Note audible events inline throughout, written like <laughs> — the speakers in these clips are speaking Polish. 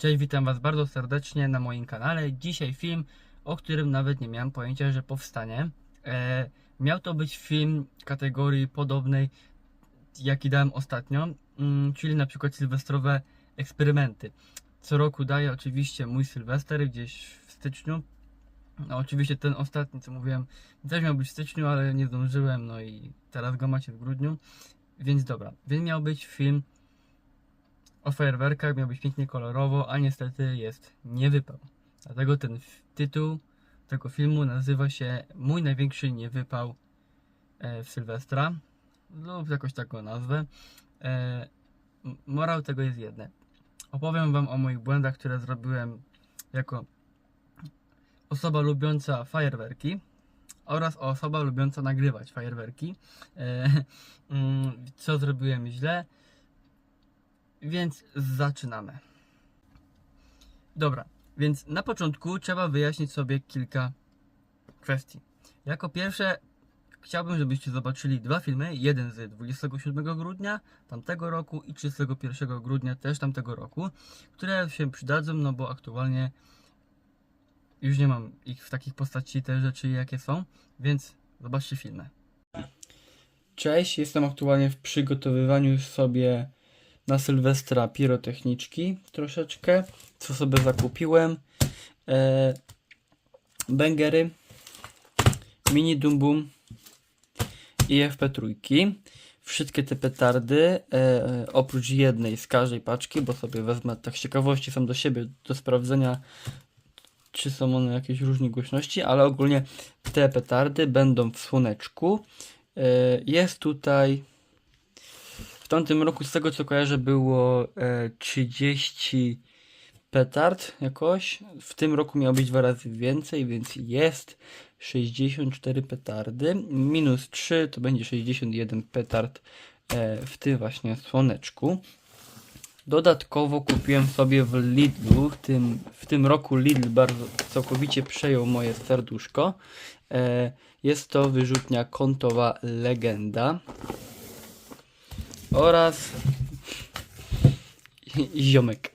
Cześć, witam Was bardzo serdecznie na moim kanale. Dzisiaj film, o którym nawet nie miałem pojęcia, że powstanie. E, miał to być film kategorii podobnej, jaki dałem ostatnio, mm, czyli na przykład sylwestrowe eksperymenty. Co roku daję oczywiście mój sylwester gdzieś w styczniu. No, oczywiście ten ostatni, co mówiłem, też miał być w styczniu, ale nie zdążyłem, no i teraz go macie w grudniu. Więc dobra, więc miał być film o fajerwerkach, miał być pięknie kolorowo, a niestety jest niewypał. Dlatego ten tytuł tego filmu nazywa się Mój największy niewypał e, w Sylwestra, lub jakoś tak go nazwę. E, morał tego jest jedne. Opowiem Wam o moich błędach, które zrobiłem jako osoba lubiąca fajerwerki oraz osoba lubiąca nagrywać fajerwerki. E, <laughs> mm, co zrobiłem źle, więc zaczynamy. Dobra, więc na początku trzeba wyjaśnić sobie kilka kwestii. Jako pierwsze chciałbym, żebyście zobaczyli dwa filmy. Jeden z 27 grudnia tamtego roku i 31 grudnia też tamtego roku, które się przydadzą, no bo aktualnie już nie mam ich w takich postaci, te rzeczy jakie są, więc zobaczcie filmy. Cześć, jestem aktualnie w przygotowywaniu sobie na Sylwestra pirotechniczki troszeczkę, co sobie zakupiłem. E, Bęgery, mini Dum Bum i FP3. Wszystkie te petardy, e, oprócz jednej z każdej paczki, bo sobie wezmę tak z ciekawości sam do siebie do sprawdzenia, czy są one jakieś różnej głośności, ale ogólnie te petardy będą w słoneczku. E, jest tutaj tamtym roku, z tego co kojarzę, było e, 30 petard jakoś. W tym roku miało być dwa razy więcej, więc jest 64 petardy. Minus 3 to będzie 61 petard e, w tym właśnie słoneczku. Dodatkowo kupiłem sobie w Lidlu, w tym, w tym roku Lidl bardzo całkowicie przejął moje serduszko. E, jest to wyrzutnia kątowa Legenda oraz ziomek.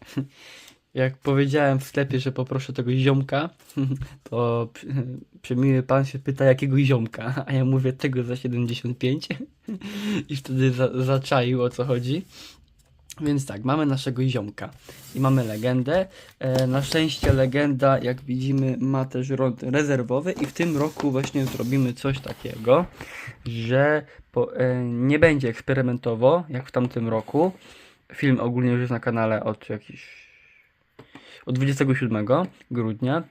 Jak powiedziałem w sklepie, że poproszę tego ziomka, <laughs> to przemiły pan się pyta, jakiego ziomka, a ja mówię tego za 75 <laughs> i wtedy za, zaczaił o co chodzi. Więc tak, mamy naszego ziomka i mamy legendę. E, na szczęście legenda, jak widzimy, ma też rok rezerwowy i w tym roku właśnie zrobimy coś takiego, że po, e, nie będzie eksperymentowo, jak w tamtym roku. Film ogólnie już jest na kanale od jakiś od 27 grudnia.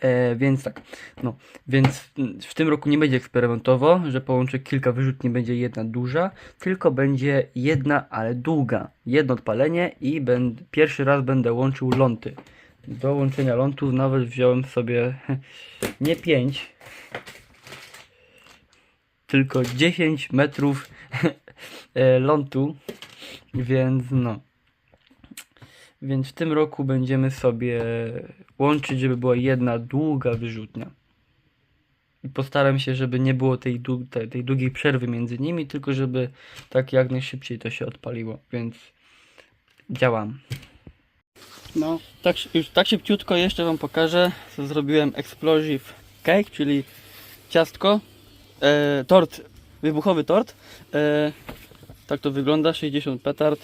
E, więc tak, no, więc w tym roku nie będzie eksperymentowo, że połączę kilka wyrzutni, będzie jedna duża, tylko będzie jedna, ale długa. Jedno odpalenie i będę, pierwszy raz będę łączył ląty. Do łączenia lątów nawet wziąłem sobie <laughs> nie 5, tylko 10 metrów <laughs> e, lądu, więc no. Więc w tym roku będziemy sobie łączyć, żeby była jedna długa wyrzutnia. I postaram się, żeby nie było tej, tej, tej długiej przerwy między nimi, tylko żeby tak jak najszybciej to się odpaliło, więc działam. No, tak, już tak szybciutko jeszcze Wam pokażę, co zrobiłem Explosive Cake, czyli ciastko, e, tort, wybuchowy tort. E, tak to wygląda, 60 petard,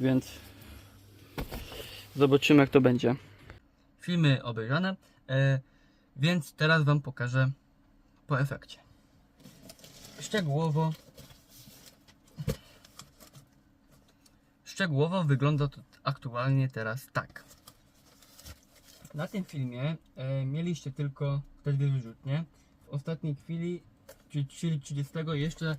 więc zobaczymy jak to będzie. Filmy obejrzane, e, więc teraz Wam pokażę po efekcie. Szczegółowo Szczegółowo wygląda to aktualnie teraz tak. Na tym filmie e, mieliście tylko te dwie wyrzutnie. W ostatniej chwili, czyli czyli 30 jeszcze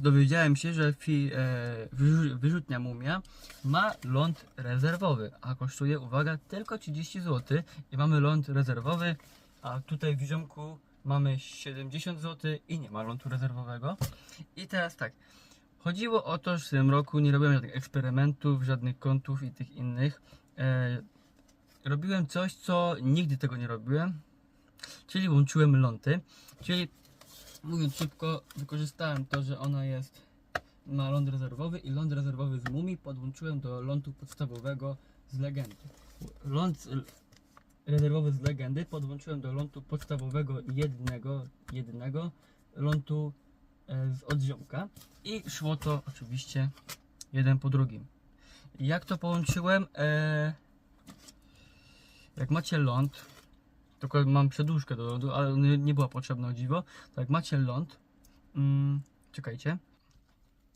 dowiedziałem się, że fi, e, wyrzu- wyrzutnia mumia ma ląd rezerwowy, a kosztuje, uwaga, tylko 30 zł i mamy ląd rezerwowy, a tutaj w ziomku mamy 70 zł i nie ma lądu rezerwowego. I teraz tak, chodziło o to, że w tym roku nie robiłem żadnych eksperymentów, żadnych kątów i tych innych. E, robiłem coś, co nigdy tego nie robiłem, czyli łączyłem lądy, czyli mówiąc szybko, wykorzystałem to, że ona jest ma ląd rezerwowy i ląd rezerwowy z mumii podłączyłem do lądu podstawowego z legendy. Ląd rezerwowy z legendy podłączyłem do lądu podstawowego jednego, jednego lądu e, z odziomka i szło to oczywiście jeden po drugim. Jak to połączyłem? E, jak macie ląd, tylko mam przedłużkę do lądu, ale nie, była potrzebna o dziwo, to jak macie ląd, mm, czekajcie.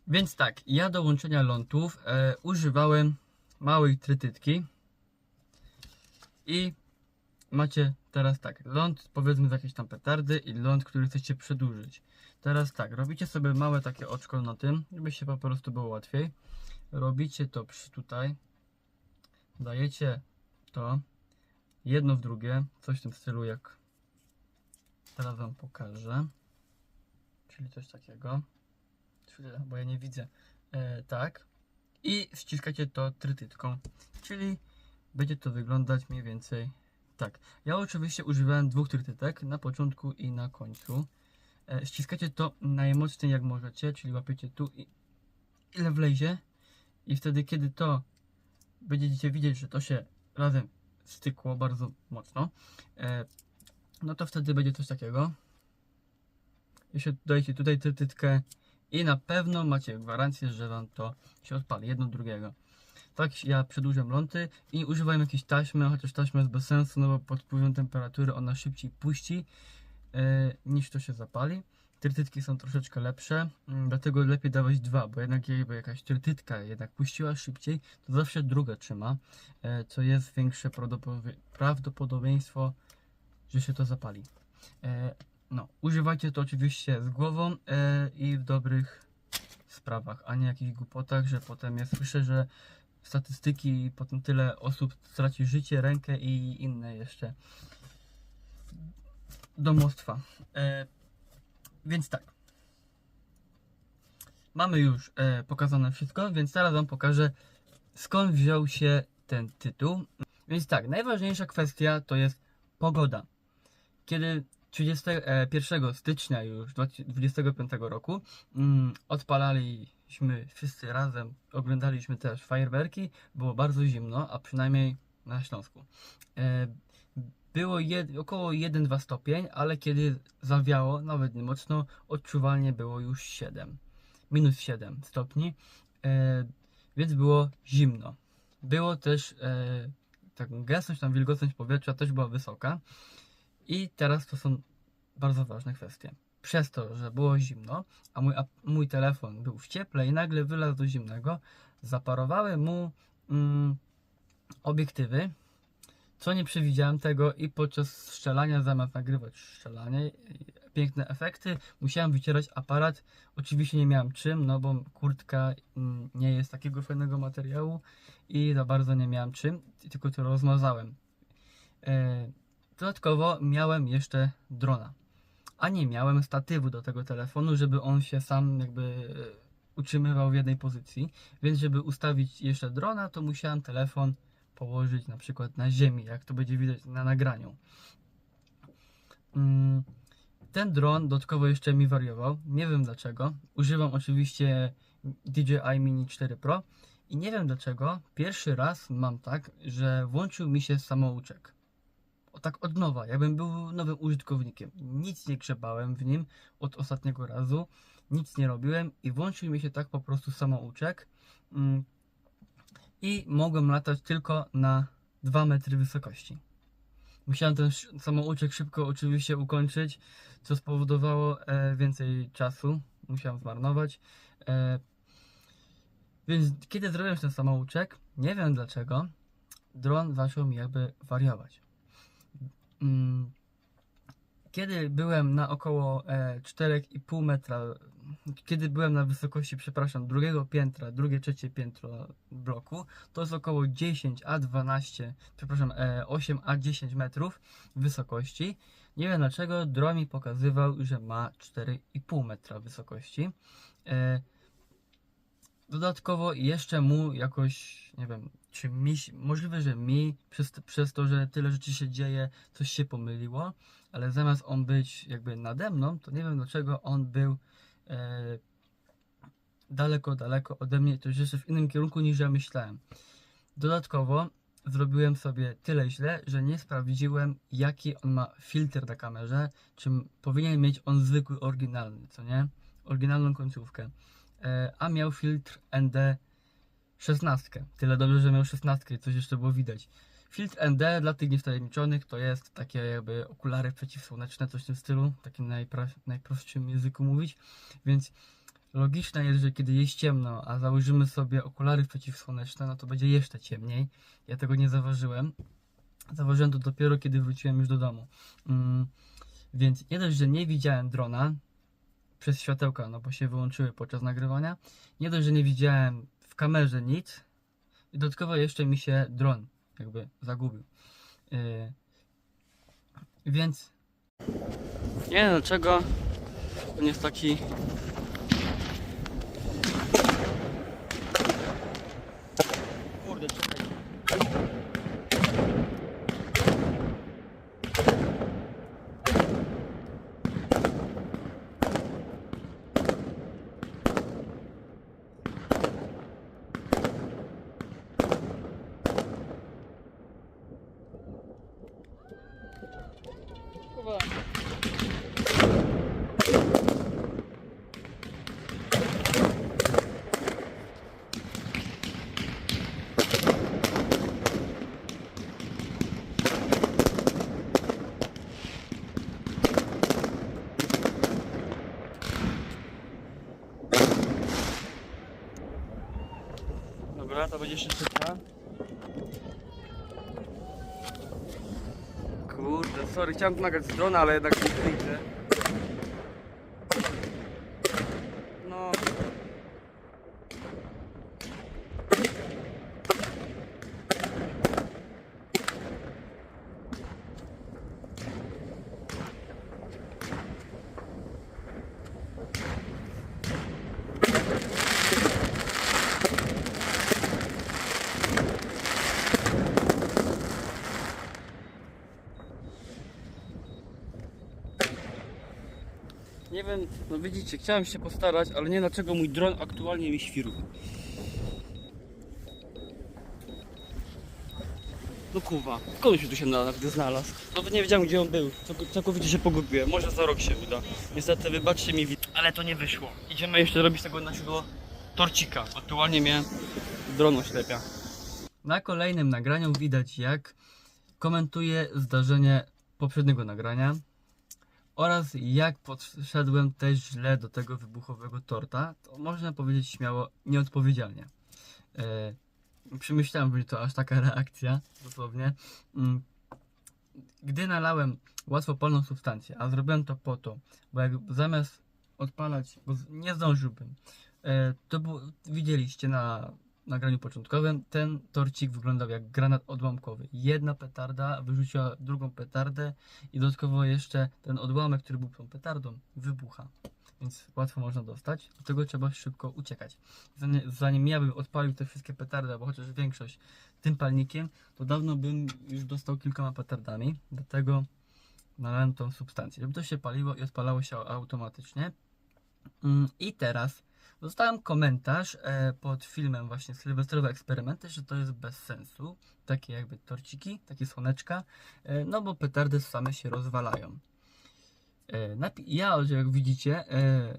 Więc tak, ja do łączenia lądów e, używałem małej trytytki i macie teraz tak, ląd powiedzmy z jakiejś tam petardy i ląd, który chcecie przedłużyć. Teraz tak, robicie sobie małe takie oczko na tym, żeby się po prostu było łatwiej. Robicie to przy tutaj, dajecie to jedno w drugie, coś w tym stylu jak teraz wam pokażę. Czyli coś takiego. Chwilę, bo ja nie widzę. E, tak. I ściskacie to trytytką. Czyli będzie to wyglądać mniej więcej tak. Ja oczywiście używałem dwóch trytytek na początku i na końcu. E, ściskacie to najmocniej jak możecie, czyli łapiecie tu i ile wlezie. I wtedy, kiedy to będziecie widzieć, że to się razem stykło bardzo mocno, e, no to wtedy będzie coś takiego. Jeśli dajecie tutaj trytytkę i na pewno macie gwarancję, że wam to się odpali, jedno drugiego. Tak ja przedłużam lądy i używam jakiejś taśmy, chociaż taśma jest bez sensu, no bo pod wpływem temperatury ona szybciej puści e, niż to się zapali. Trytytki są troszeczkę lepsze, mm, dlatego lepiej dawać dwa, bo jednak jakby jakaś trytytka jednak puściła szybciej, to zawsze druga trzyma, e, co jest większe prawdopodobieństwo, że się to zapali. E, no, używajcie to oczywiście z głową e, i w dobrych sprawach, a nie jakichś głupotach, że potem ja słyszę, że statystyki i potem tyle osób straci życie, rękę i inne jeszcze domostwa. E, więc tak. Mamy już e, pokazane wszystko, więc teraz Wam pokażę skąd wziął się ten tytuł. Więc tak, najważniejsza kwestia to jest pogoda. Kiedy 31 stycznia już 2025 roku mm, odpalaliśmy wszyscy razem, oglądaliśmy też fajerwerki, było bardzo zimno, a przynajmniej na Śląsku. E, było jed, około 1-2 stopień, ale kiedy zawiało, nawet mocno, odczuwalnie było już 7. Minus 7 stopni, e, więc było zimno. Było też e, tak, gęstość, tam wilgotność powietrza też była wysoka. I teraz to są bardzo ważne kwestie. Przez to, że było zimno, a mój, a mój telefon był w cieple i nagle wylazł do zimnego, zaparowały mu mm, obiektywy, co nie przewidziałem tego i podczas strzelania, zamiast nagrywać strzelanie, piękne efekty, musiałem wycierać aparat. Oczywiście nie miałem czym, no bo kurtka mm, nie jest takiego fajnego materiału i za bardzo nie miałem czym, tylko to rozmazałem. E, Dodatkowo miałem jeszcze drona, a nie miałem statywu do tego telefonu, żeby on się sam jakby e, utrzymywał w jednej pozycji. Więc żeby ustawić jeszcze drona, to musiałem telefon położyć na przykład na ziemi, jak to będzie widać na nagraniu. Mm, Ten dron dodatkowo jeszcze mi wariował, nie wiem dlaczego. Używam oczywiście DJI Mini 4 Pro i nie wiem dlaczego pierwszy raz mam tak, że włączył mi się samouczek o tak od nowa, jakbym był nowym użytkownikiem. Nic nie grzebałem w nim od ostatniego razu, nic nie robiłem i włączył mi się tak po prostu samouczek mm, i mogłem latać tylko na 2 metry wysokości. Musiałem ten samouczek szybko oczywiście ukończyć, co spowodowało e, więcej czasu. Musiałem zmarnować. E, więc kiedy zrobiłem ten samouczek, nie wiem dlaczego, dron zaczął mi jakby wariować. Mm, Kiedy byłem na około e, 4,5 metra, kiedy byłem na wysokości, przepraszam, drugiego piętra, drugie, trzecie piętro bloku, to jest około 10 a 12, przepraszam, e, 8 a 10 metrów wysokości. Nie wiem dlaczego, dron mi pokazywał, że ma 4,5 metra wysokości. E, Dodatkowo jeszcze mu jakoś, nie wiem, czy mi, możliwe, że mi przez, przez to, że tyle rzeczy się dzieje, coś się pomyliło, ale zamiast on być jakby nade mną, to nie wiem dlaczego on był e, daleko, daleko ode mnie, to jeszcze w innym kierunku niż ja myślałem. Dodatkowo zrobiłem sobie tyle źle, że nie sprawdziłem, jaki on ma filtr na kamerze, czy m- powinien mieć on zwykły, oryginalny, co nie? Oryginalną końcówkę. E, a miał filtr ND 16. Tyle dobrze, że miał 16 i coś jeszcze było widać. Filtr ND dla tych niewtajemniczonych to jest takie jakby okulary przeciwsłoneczne, coś w tym stylu, w takim najpra- najprostszym języku mówić. Więc logiczne jest, że kiedy jest ciemno, a założymy sobie okulary przeciwsłoneczne, no to będzie jeszcze ciemniej. Ja tego nie zauważyłem. Zauważyłem to dopiero, kiedy wróciłem już do domu. Mm, więc nie dość, że nie widziałem drona przez światełka, no bo się wyłączyły podczas nagrywania. Nie dość, że nie widziałem w kamerze nic. I dodatkowo jeszcze mi się dron jakby zagubił. Yy, więc nie wiem dlaczego on jest taki Kurde. Kurwa. Dobra, to będzie jeszcze trzecia. Kurde, sorry, chciałem tu nagrać z drona, ale jednak nie chcę. No. Nie wiem, no widzicie, chciałem się postarać, ale nie dlaczego mój dron aktualnie mi świruje. No kurwa, skąd się tu się na- znalazł? Nawet nie wiedziałem gdzie on był, Całk- całkowicie się pogubiłem, może za rok się uda. Niestety wybaczcie mi, ale to nie wyszło. Idziemy jeszcze robić tego naszego torcika. Aktualnie mnie dron oślepia. Na kolejnym nagraniu widać jak komentuję zdarzenie poprzedniego nagrania oraz jak podszedłem też źle do tego wybuchowego torta, to można powiedzieć śmiało nieodpowiedzialnie. E, przemyślałem, że to aż taka reakcja, dosłownie. Mm, Gdy nalałem łatwopalną substancję, a zrobiłem to po to, bo jak zamiast odpalać, bo nie zdążyłbym, e, to było, widzieliście na nagraniu początkowym, ten torcik wyglądał jak granat odłamkowy. Jedna petarda wyrzuciła drugą petardę i dodatkowo jeszcze ten odłamek, który był tą petardą, wybucha. Więc łatwo można dostać. Do tego trzeba szybko uciekać. Zanim, ja bym odpalił te wszystkie petardy, albo chociaż większość tym palnikiem, to dawno bym już dostał kilkoma petardami. Dlatego nalałem tą substancję, żeby to się paliło i odpalało się automatycznie. Mm, I teraz dostałem komentarz e, pod filmem właśnie Sylwestrowe eksperymenty, że to jest bez sensu. Takie jakby torciki, takie słoneczka, e, no bo petardy same się rozwalają. E, ja, jak widzicie,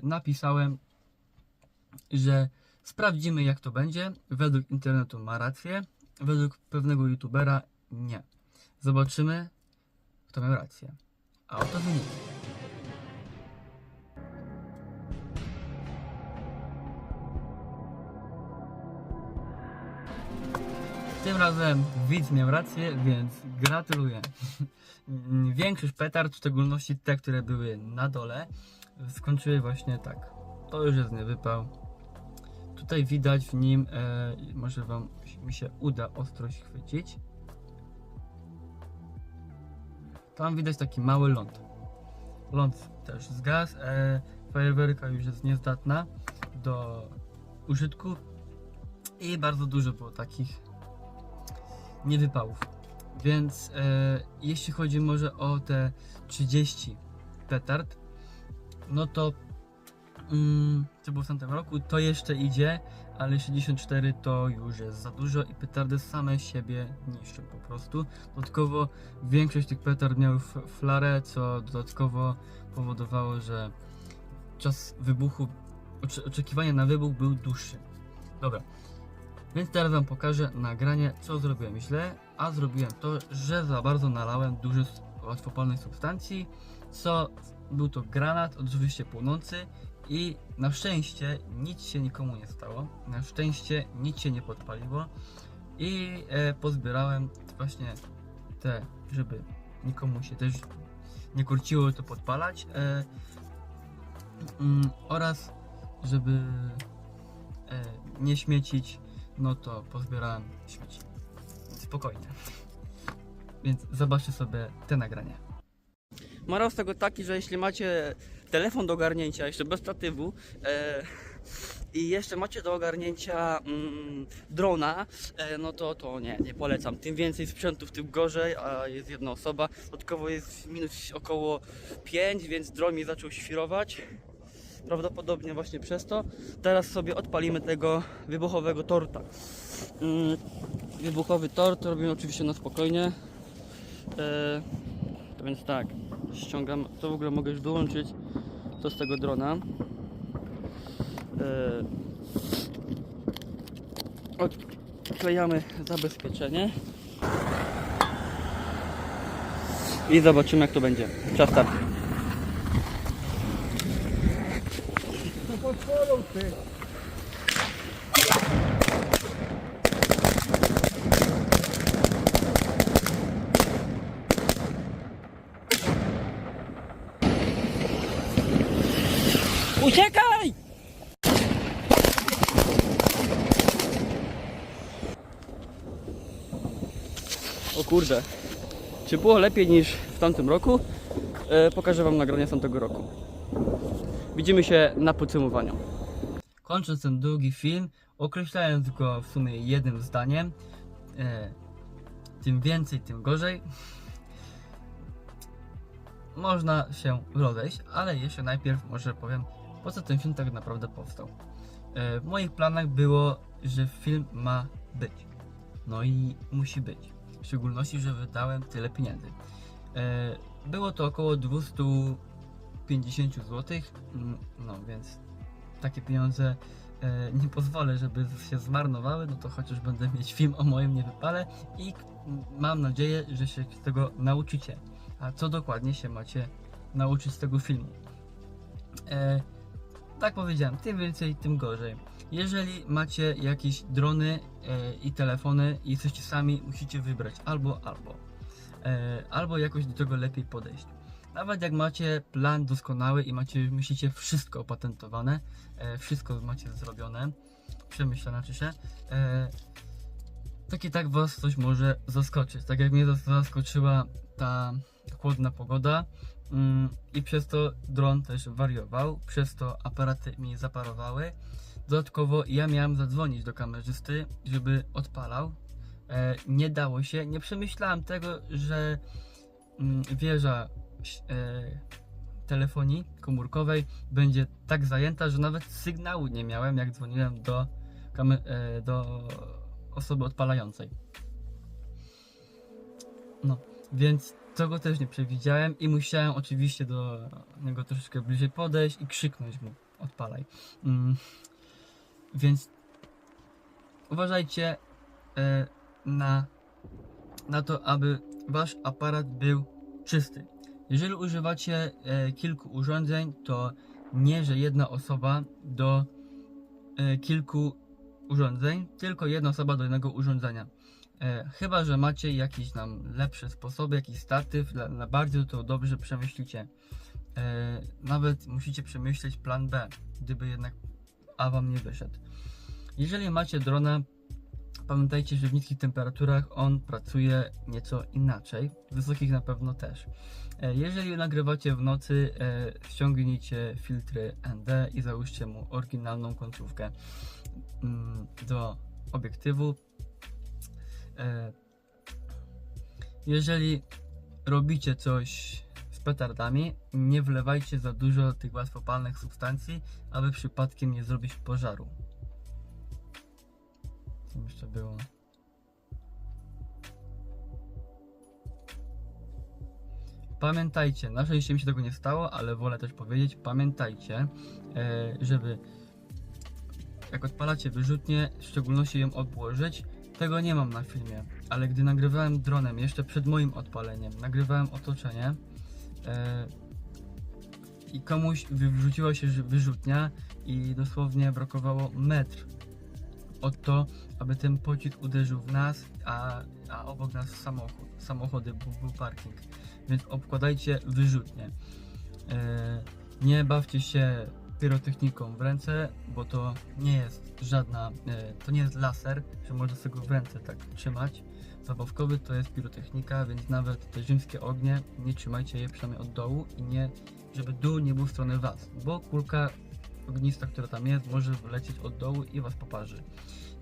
napisałem, że sprawdzimy jak to będzie. Według internetu ma rację, według pewnego youtubera nie. Zobaczymy, kto miał rację. A oto wyniki. Tym razem widz miał rację, więc gratuluję. <laughs> Większość petard, w szczególności te, które były na dole, skończyły właśnie tak. To już jest niewypał. Tutaj widać w nim, e, może wam mi się uda ostrość chwycić. Tam widać taki mały ląd. Ląd też zgasł. E, fajerwerka już jest niezdatna do użytku. I bardzo dużo było takich niewypałów. Więc e, jeśli chodzi może o te 30 petard, no to mm, co było w tamtym roku, to jeszcze idzie, ale 64 to już jest za dużo i petardy same siebie niszczą po prostu. Dodatkowo większość tych petard miały flarę, co dodatkowo powodowało, że czas wybuchu, oczekiwania na wybuch był dłuższy. Dobra, więc teraz Wam pokażę nagranie, co zrobiłem źle, a zrobiłem to, że za bardzo nalałem dużo łatwopalnej substancji, co był to granat, oczywiście płonący i na szczęście nic się nikomu nie stało, na szczęście nic się nie podpaliło i e, pozbierałem właśnie te, żeby nikomu się też nie kurciło to podpalać e, mm, oraz żeby e, nie śmiecić, no to pozbierałem śmieci. Spokojnie. Więc zobaczcie sobie te nagranie. Morał z tego taki, że jeśli macie telefon do ogarnięcia, jeszcze bez statywu e, i jeszcze macie do ogarnięcia mm, drona, e, no to, to nie, nie polecam. Tym więcej sprzętów, tym gorzej, a jest jedna osoba. Dodatkowo jest minus około 5, więc dron mi zaczął świrować. Prawdopodobnie właśnie przez to. Teraz sobie odpalimy tego wybuchowego torta. Mm, wybuchowy tort robimy oczywiście na spokojnie. E, więc tak, ściągam, to w ogóle mogę już wyłączyć to z tego drona. E, odklejamy zabezpieczenie. I zobaczymy jak to będzie. Czas start. Uciekaj! O kurde. Czy było lepiej niż w tamtym roku? E, pokażę Wam nagranie z tamtego roku. Widzimy się na podsumowaniu. Kończąc ten długi film, określając go w sumie jednym zdaniem, e, tym więcej, tym gorzej, można się rozejść, ale jeszcze najpierw może powiem, po co ten film tak naprawdę powstał. E, W moich planach było, że film ma być. No i musi być. W szczególności, że wydałem tyle pieniędzy. E, Było to około 250 zł, no więc takie pieniądze e, nie pozwolę, żeby się zmarnowały, no to chociaż będę mieć film o moim niewypale i mam nadzieję, że się z tego nauczycie. A co dokładnie się macie nauczyć z tego filmu? E, tak powiedziałem, tym więcej, tym gorzej. Jeżeli macie jakieś drony e, i telefony i jesteście sami, musicie wybrać albo, albo. E, albo jakoś do tego lepiej podejść. Nawet jak macie plan doskonały i macie, myślicie wszystko opatentowane, e, wszystko macie zrobione, przemyślane czy się, e, tak i tak was coś może zaskoczyć. Tak jak mnie zas- zaskoczyła ta chłodna pogoda mm, i przez to dron też wariował, przez to aparaty mi zaparowały. Dodatkowo ja miałem zadzwonić do kamerzysty, żeby odpalał. E, nie dało się, nie przemyślałem tego, że mm, wieża telefonii komórkowej będzie tak zajęta, że nawet sygnału nie miałem, jak dzwoniłem do, e, do osoby odpalającej. No, więc tego też nie przewidziałem i musiałem oczywiście do niego troszeczkę bliżej podejść i krzyknąć mu odpalaj. Mm, więc uważajcie e, na, na to, aby wasz aparat był czysty. Jeżeli używacie e, kilku urządzeń, to nie, że jedna osoba do e, kilku urządzeń, tylko jedna osoba do jednego urządzenia. E, chyba, że macie jakieś nam lepsze sposoby, jakiś statyw, dla bardziej to dobrze przemyślicie. Nawet musicie przemyśleć plan B, gdyby jednak A wam nie wyszedł. Jeżeli macie drona, pamiętajcie, że w niskich temperaturach on pracuje nieco inaczej, w wysokich na pewno też. E, Jeżeli nagrywacie w nocy, e, ściągnijcie filtry ND i załóżcie mu oryginalną końcówkę mm, do obiektywu. E, Jeżeli robicie coś z petardami, nie wlewajcie za dużo tych łatwopalnych substancji, aby przypadkiem nie zrobić pożaru. Jeszcze było? Pamiętajcie, na szczęście mi się tego nie stało, ale wolę też powiedzieć, pamiętajcie, e, żeby jak odpalacie wyrzutnię, w szczególności ją odłożyć, tego nie mam na filmie, ale gdy nagrywałem dronem, jeszcze przed moim odpaleniem, nagrywałem otoczenie e, i komuś wy- wrzuciła się wyrzutnia i dosłownie brakowało metr od to, aby ten pocisk uderzył w nas, a, a obok nas samochód, samochody, był, był parking. Więc obkładajcie wyrzutnie. E, nie bawcie się pyrotechniką w ręce, bo to nie jest żadna, e, to nie jest laser, że można sobie w ręce tak trzymać. Zabawkowy to jest pirotechnika, więc nawet te rzymskie ognie nie trzymajcie je przynajmniej od dołu i nie, żeby dół nie był w stronę was, bo kulka ognista, która tam jest, może wlecieć od dołu i was poparzy.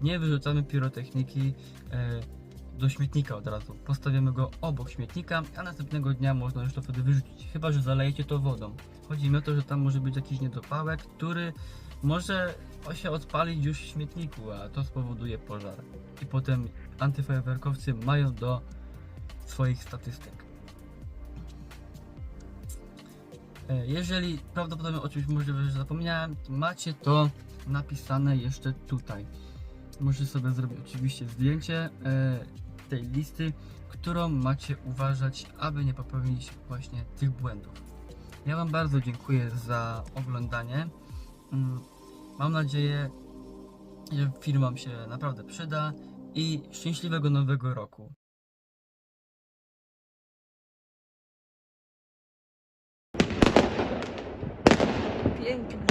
Nie wyrzucamy pirotechniki e, do śmietnika od razu. Postawimy go obok śmietnika, a następnego dnia można już to wtedy wyrzucić, chyba że zalejecie to wodą. Chodzi mi o to, że tam może być jakiś niedopałek, który może się odpalić już w śmietniku, a to spowoduje pożar. I potem antyfajerwerkowcy mają do swoich statystyk. Jeżeli prawdopodobnie o czymś możliwe, że zapomniałem, to macie to napisane jeszcze tutaj. Możecie sobie zrobić oczywiście zdjęcie e, tej listy, którą macie uważać, aby nie popełnić właśnie tych błędów. Ja Wam bardzo dziękuję za oglądanie. Mm, Mam nadzieję, że film Wam się naprawdę przyda i szczęśliwego nowego roku. Pięknie.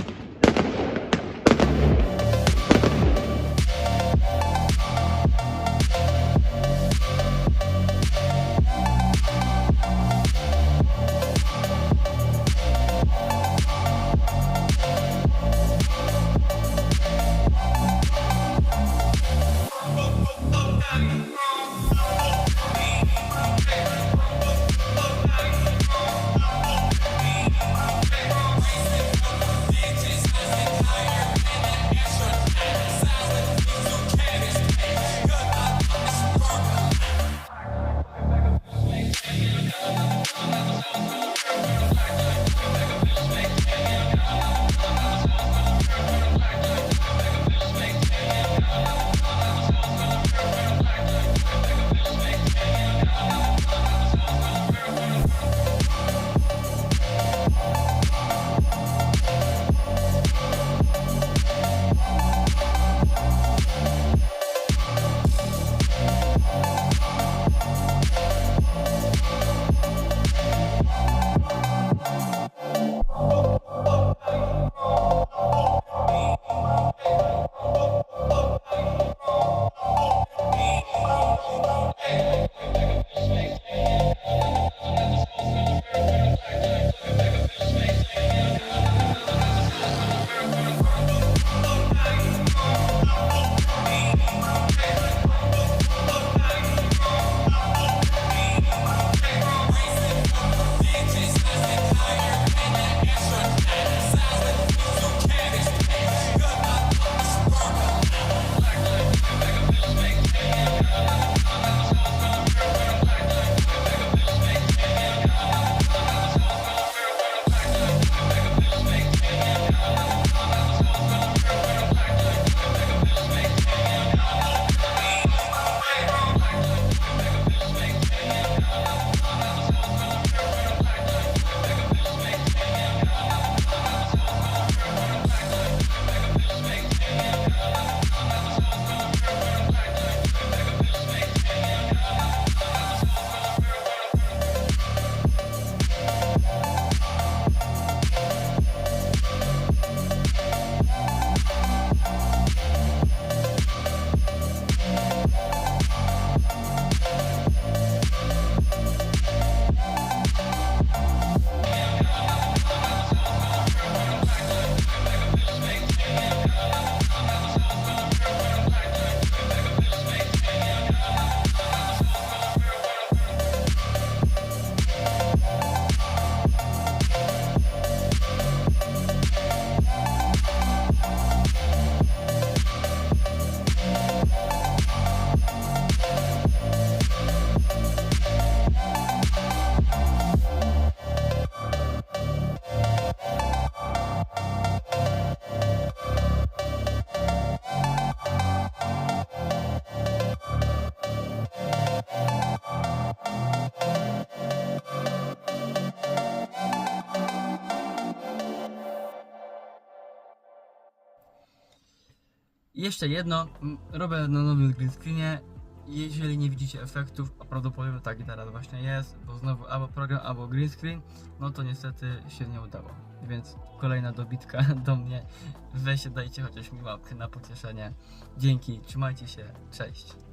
Jeszcze jedno, robię na nowym green screenie. Jeżeli nie widzicie efektów, a prawdopodobnie tak i teraz właśnie jest, bo znowu albo program, albo green screen, no to niestety się nie udało. Więc kolejna dobitka <laughs> do mnie. Weźcie, dajcie chociaż mi łapkę na pocieszenie. Dzięki, trzymajcie się, cześć.